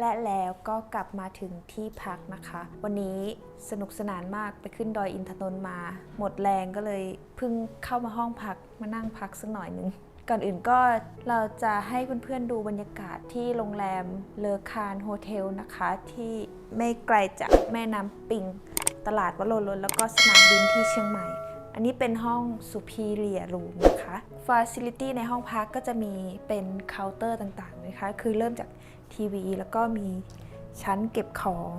และแล้วก็กลับมาถึงที่พักนะคะ วันนี้สนุกสนานมากไปขึ้นดอยอินทนนท์มา หมดแรงก็เลยเพิ่งเข้ามาห้องพักมานั่งพักสักหน่อยนึงก่อนอื่นก็เราจะให้เพื่อนๆดูบรรยากาศที่โรงแรมเลอคานโฮเทลนะคะ ที่ไม่ไกลจากแม่น้ำปิง ตลาดวโรรสแล้วก็สนามบินที่เชียงใหม่ อันนี้เป็นห้อง Superior Room นะคะ Facility ในห้องพักก็จะมีเป็นเคาน์เตอร์ต่างๆนะคะ คือเริ่มจากทีวี แล้วก็มีชั้นเก็บของ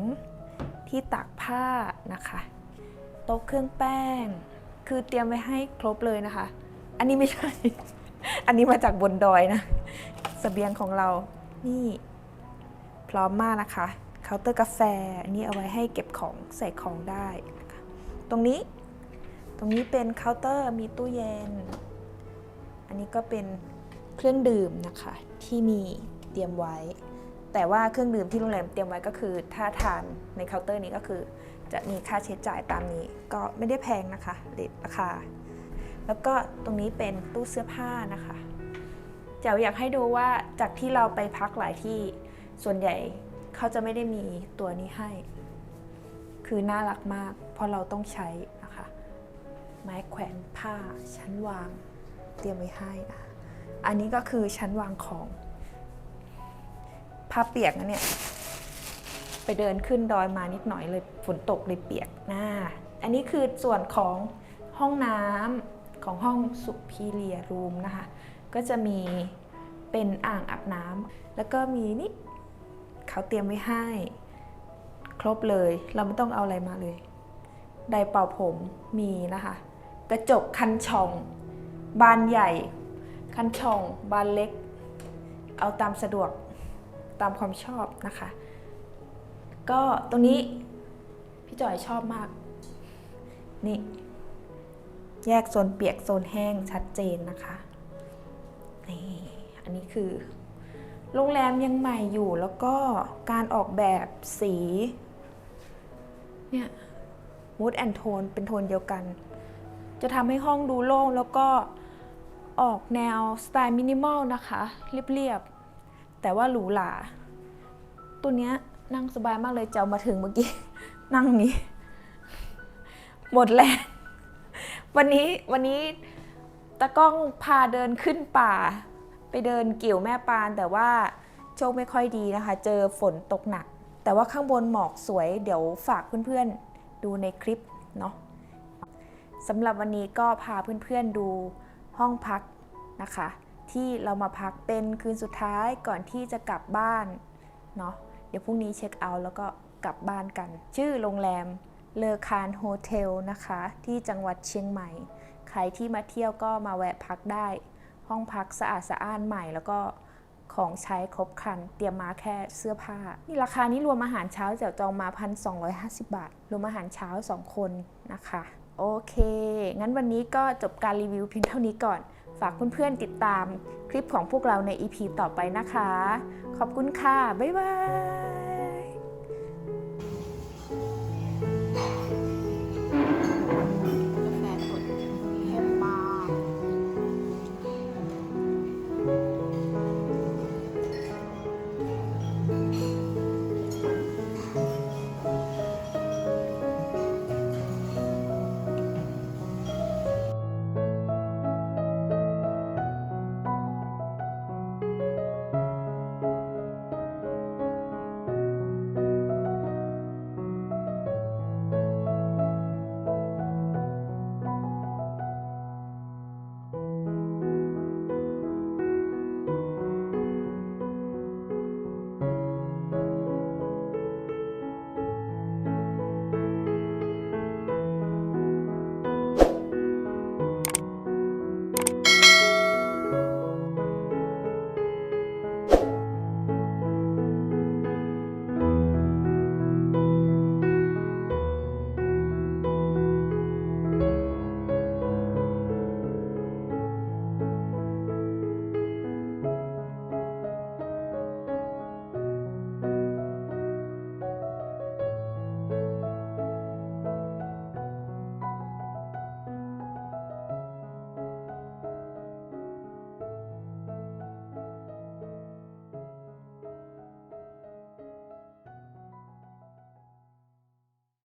ที่ตากผ้านะคะ โต๊ะเครื่องแป้ง คือเตรียมไว้ให้ครบเลยนะคะ อันนี้ไม่ใช่ อันนี้มาจากบนดอยนะสเสบียงของเรา นี่พร้อมมากนะคะ เคาน์เตอร์กาแฟ อันนี้เอาไว้ให้เก็บของใส่ของได้นะคะตรงนี้ ตรงนี้เป็นเคาน์เตอร์มีตู้เย็น อันนี้ก็เป็นเครื่องดื่มนะคะที่มีเตรียมไว้ แต่ว่าเครื่องดื่มที่โรงแรมเตรียมไว้ก็คือ ถ้าทานในเคาน์เตอร์นี้ก็คือ จะมีค่าใช้จ่ายตามนี้ ก็ไม่ได้แพงนะคะเด็ดราคา แล้วก็ตรงนี้เป็นตู้เสื้อผ้านะคะแจ๋วอยากให้ดูว่าจากที่เราไปพักหลายที่ส่วนใหญ่เขาจะไม่ได้มีตัวนี้ให้ คือน่ารักมาก เพราะเราต้องใช้นะคะ ไม้แขวนผ้าชั้นวาง เตรียมไว้ให้นะคะอันนี้ก็คือชั้นวางของผ้าเปียกนะเนี่ยไปเดินขึ้นดอยมานิดหน่อยเลยฝนตกเลยเปียกหน้าอันนี้คือส่วนของห้องน้ำของห้องสุพีเรียรูมนะคะ ก็จะมีเป็นอ่างอาบน้ำแล้วก็มีนี่เขาเตรียมไว้ให้ ครบเลยเราไม่ต้องเอาอะไรมาเลยไดร์เป่าผมมีนะคะ กระจกคันช่อง บานใหญ่ คันช่อง บานเล็ก เอาตามสะดวกตามความชอบนะคะ ก็ตรงนี้พี่จอยชอบมาก นี่ แยกโซนเปียกโซนแห้งชัดเจนนะคะนี่อันนี้คือ โรงแรมยังใหม่อยู่แล้วก็การออกแบบสีเนี่ยมูดแอนโทนเป็นโทนเดียวกัน จะทำให้ห้องดูโล่งแล้วก็ออกแนวสไตล์มินิมอลนะคะ เรียบๆ แต่ว่าหรูหรา ตัวเนี้ยนั่งสบายมากเลยเจ้ามาถึงเมื่อกี้ นั่งนี้ หมดแรงวันนี้วันนี้ตะก้องพาเดินขึ้นป่า ไปเดินกิ่วแม่ปาน แต่ว่าโชคไม่ค่อยดีนะคะ เจอฝนตกหนัก แต่ว่าข้างบนหมอกสวย เดี๋ยวฝากเพื่อนๆดูในคลิปเนาะ สำหรับวันนี้ก็พาเพื่อนๆดูห้องพักนะคะ ที่เรามาพักเป็นคืนสุดท้ายก่อนที่จะกลับบ้านเนาะเดี๋ยวพรุ่งนี้เช็คเอาท์แล้วก็กลับบ้านกัน ชื่อโรงแรมเลอคานโฮเทลนะคะ ที่จังหวัดเชียงใหม่ ใครที่มาเที่ยวก็มาแวะพักได้ ห้องพักสะอาดสะอ้านใหม่แล้วก็ของใช้ครบครัน เตรียมมาแค่เสื้อผ้า นี่ราคานี้รวมอาหารเช้าเจากจองมา 1,250 บาท รวมอาหารเช้า 2 คนนะคะ โอเค งั้นวันนี้ก็จบการรีวิวเพียงเท่านี้ก่อน ฝากเพื่อนๆติดตามคลิปของพวกเราใน EP ต่อไปนะคะ ขอบคุณค่ะ บ๊ายบาย